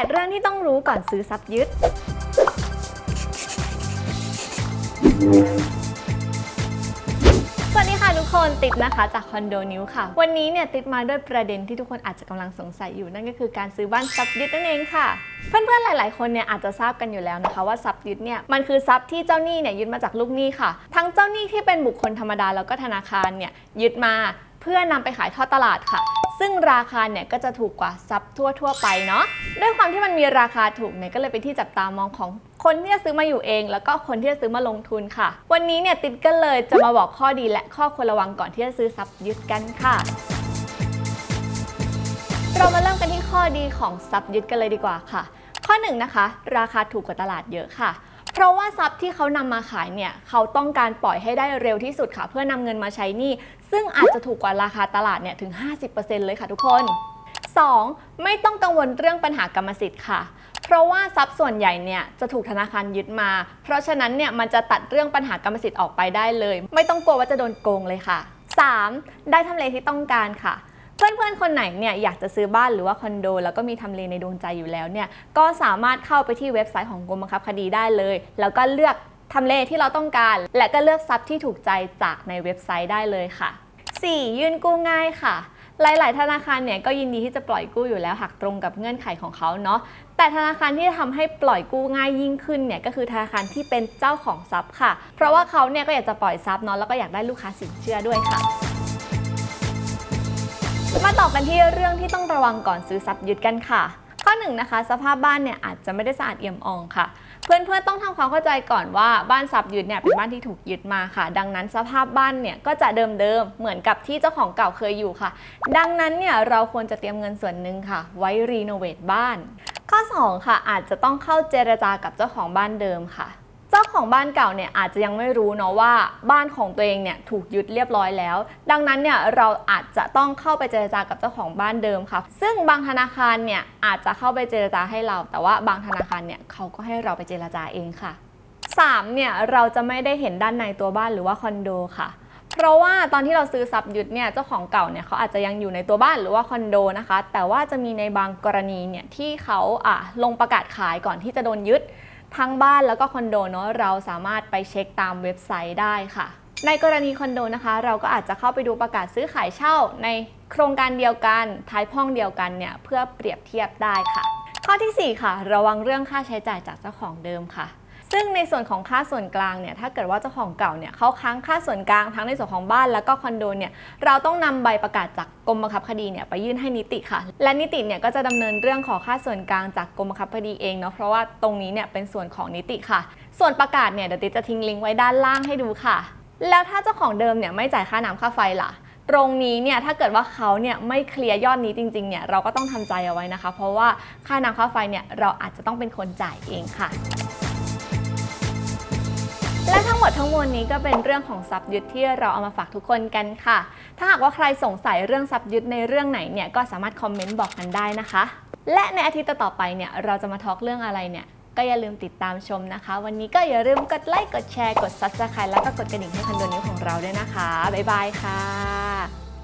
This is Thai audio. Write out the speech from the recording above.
8 เรื่องที่ต้องรู้ก่อนซื้อซับยึด สวัสดีค่ะทุกคนติดนะคะจากคอนโดนิวค่ะ วันนี้เนี่ยติดมาด้วยประเด็นที่ทุกคนอาจจะกำลังสงสัยอยู่นั่นก็คือการซื้อบ้านซับยึดนั่นเองค่ะเพื่อนๆ หลาย ๆ คนเนี่ยอาจจะทราบกันอยู่แล้วนะคะว่าทรัพย์ยึดเนี่ยมันคือทรัพย์ที่เจ้าหนี้เนี่ยยึดมาจากลูกหนี้ค่ะ ทั้งเจ้าหนี้ที่เป็นบุคคลธรรมดาแล้วก็ธนาคารเนี่ยยึดมา เพื่อนำไปขายทอดตลาดค่ะ ซึ่งราคาเนี่ยก็จะถูกกว่าซับทรัพย์ทั่วไปเนาะด้วยความที่มันมีราคาถูกเนี่ยก็เลยเป็นที่จับตามองของคนที่จะซื้อมาอยู่เอง แล้วก็คนที่จะซื้อมาลงทุนค่ะ วันนี้เนี่ยติดก็เลยจะมาบอกข้อดีและข้อควรระวังก่อนที่จะซื้อทรัพย์ยึดกันค่ะเรามาเริ่มกันที่ข้อดีของทรัพย์ยึดกันเลยดีกว่าค่ะ ข้อหนึ่งนะคะ ราคาถูกกว่าตลาดเยอะค่ะ ราะว่าทรัพย์ที่เขานำมาขายเนี่ยเขาต้องการปล่อยให้ได้เร็วที่สุดค่ะ เพื่อนำเงินมาใช้หนี้ซึ่งอาจจะถูกกว่าราคาตลาดเนี่ยถึง 50%เลยค่ะทุกคน 2. ไม่ต้องกังวลเรื่องปัญหากรรมสิทธิ์ค่ะ เพราะว่าทรัพย์ส่วนใหญ่เนี่ยจะถูกธนาคารยึดมา เพราะฉะนั้นเนี่ยมันจะตัดเรื่องปัญหากรรมสิทธิ์ออกไปได้เลย ไม่ต้องกลัวว่าจะโดนโกงเลยค่ะ 3. ได้ทำเลที่ต้องการค่ะ เพื่อนๆ คนไหนเนี่ยอยากจะซื้อบ้านหรือว่าคอนโด แล้วก็มีทำเลในดวงใจอยู่แล้วเนี่ยก็สามารถเข้าไปที่เว็บไซต์ของกรมบังคับคดีได้เลย แล้วก็เลือกทำเลที่เราต้องการ และก็เลือกทรัพย์ที่ถูกใจจากในเว็บไซต์ได้เลยค่ะ 4. ยื่นกู้ง่ายค่ะ หลาย ๆ ธนาคารเนี่ยก็ยินดีที่จะปล่อยกู้อยู่แล้วหากตรงกับเงื่อนไขของเขาเนาะแต่ธนาคารที่ทำให้ปล่อยกู้ง่ายยิ่งขึ้นเนี่ยก็คือธนาคารที่เป็นเจ้าของทรัพย์ค่ะ เพราะว่าเขาเนี่ยก็อยากจะปล่อยทรัพย์เนาะแล้วก็อยากได้ลูกค้าสินเชื่อด้วยค่ะ มาต่อกันที่เรื่องที่ต้องระวังก่อนซื้อทรัพย์ยึดกันค่ะ ข้อหนึ่งนะคะสภาพบ้านเนี่ยอาจจะไม่ได้สะอาดเอี่ยมอ่องค่ะ เพื่อนๆต้องทำความเข้าใจก่อนว่าบ้านทรัพย์ยึดเนี่ยเป็นบ้านที่ถูกยึดมาค่ะ ดังนั้นสภาพบ้านเนี่ยก็จะเดิมๆเหมือนกับที่เจ้าของเก่าเคยอยู่ค่ะ ดังนั้นเนี่ยเราควรจะเตรียมเงินส่วนหนึ่งค่ะ ไว้รีโนเวทบ้าน ข้อ 2 ค่ะอาจจะต้องเข้าเจรจากับเจ้าของบ้านเดิมค่ะ เจ้าของบ้านเก่าเนี่ยอาจจะยังไม่รู้เนาะว่าบ้านของตัวเองเนี่ยถูกยึดเรียบร้อยแล้ว ดังนั้นเนี่ยเราอาจจะต้องเข้าไปเจรจากับเจ้าของบ้านเดิมค่ะซึ่งบางธนาคารเนี่ยอาจจะเข้าไปเจรจาให้เรา แต่ว่าบางธนาคารเนี่ยเขาก็ให้เราไปเจรจาเองค่ะ 3 เนี่ยเราจะไม่ได้เห็นด้านในตัวบ้านหรือว่าคอนโดค่ะเพราะว่าตอนที่เราซื้อทรัพย์ยึดเนี่ยเจ้าของเก่าเนี่ยเขาอาจจะยังอยู่ในตัวบ้านหรือว่าคอนโดนะคะ แต่ว่าจะมีในบางกรณีเนี่ยที่เขาอะลงประกาศขายก่อนที่จะโดนยึด ทั้งบ้านแล้วก็คอนโดเนาะเราสามารถไปเช็คตามเว็บไซต์ได้ค่ะ ในกรณีคอนโดนะคะ เราก็อาจจะเข้าไปดูประกาศซื้อขายเช่า ในโครงการเดียวกันท้ายห้องเดียวกันเนี่ยเพื่อเปรียบเทียบได้ค่ะ ข้อทีสี่4 ค่ะ ระวังเรื่องค่าใช้จ่ายจากเจ้าของเดิมค่ะ ซึ่งในส่วนของค่าส่วนกลางเนี่ยถ้าเกิดว่าเจ้าของเก่าเนี่ยเขาค้างค่าส่วนกลางทั้งในส่วนของบ้านแล้วก็คอนโดเนี่ยเราต้องนำใบประกาศจากกรมบังคับคดีเนี่ยไปยื่นให้นิติค่ะ และนิติเนี่ยก็จะดำเนินเรื่องขอค่าส่วนกลางจากกรมบังคับคดีเองเนาะเพราะว่าตรงนี้เนี่ยเป็นส่วนของนิติค่ะ ส่วนประกาศเนี่ยเดี๋ยวติจะทิ้งลิงก์ไว้ด้านล่างให้ดูค่ะ แล้วถ้าเจ้าของเดิมเนี่ยไม่จ่ายค่าน้ำค่าไฟล่ะตรงนี้เนี่ยถ้าเกิดว่าเขาเนี่ยไม่เคลียร์ยอดนี้จริงๆเนี่ยเราก็ต้องทำใจเอาไว้นะคะ เพราะว่าค่าน้ำค่าไฟเนี่ยเราอาจจะต้องเป็นคนจ่ายเองค่ะ ดทั้งมวลนี้ก็เป็นเรื่องของทรัพย์ยึดที่เราเอามาฝากทุกคนกันค่ะ ถ้าหากว่าใครสงสัยเรื่องทรัพย์ยึดในเรื่องไหนเนี่ยก็สามารถคอมเมนต์บอกกันได้นะคะ และในอาทิตย์ต่อไปเนี่ยเราจะมาทอล์กเรื่องอะไรเนี่ยก็อย่าลืมติดตามชมนะคะ วันนี้ก็อย่าลืมกดไลค์กดแชร์กด subscribe แล้วก็กดกระดิ่งให้คันโดนิ้วของเราด้วยนะคะบ๊ายบายค่ะ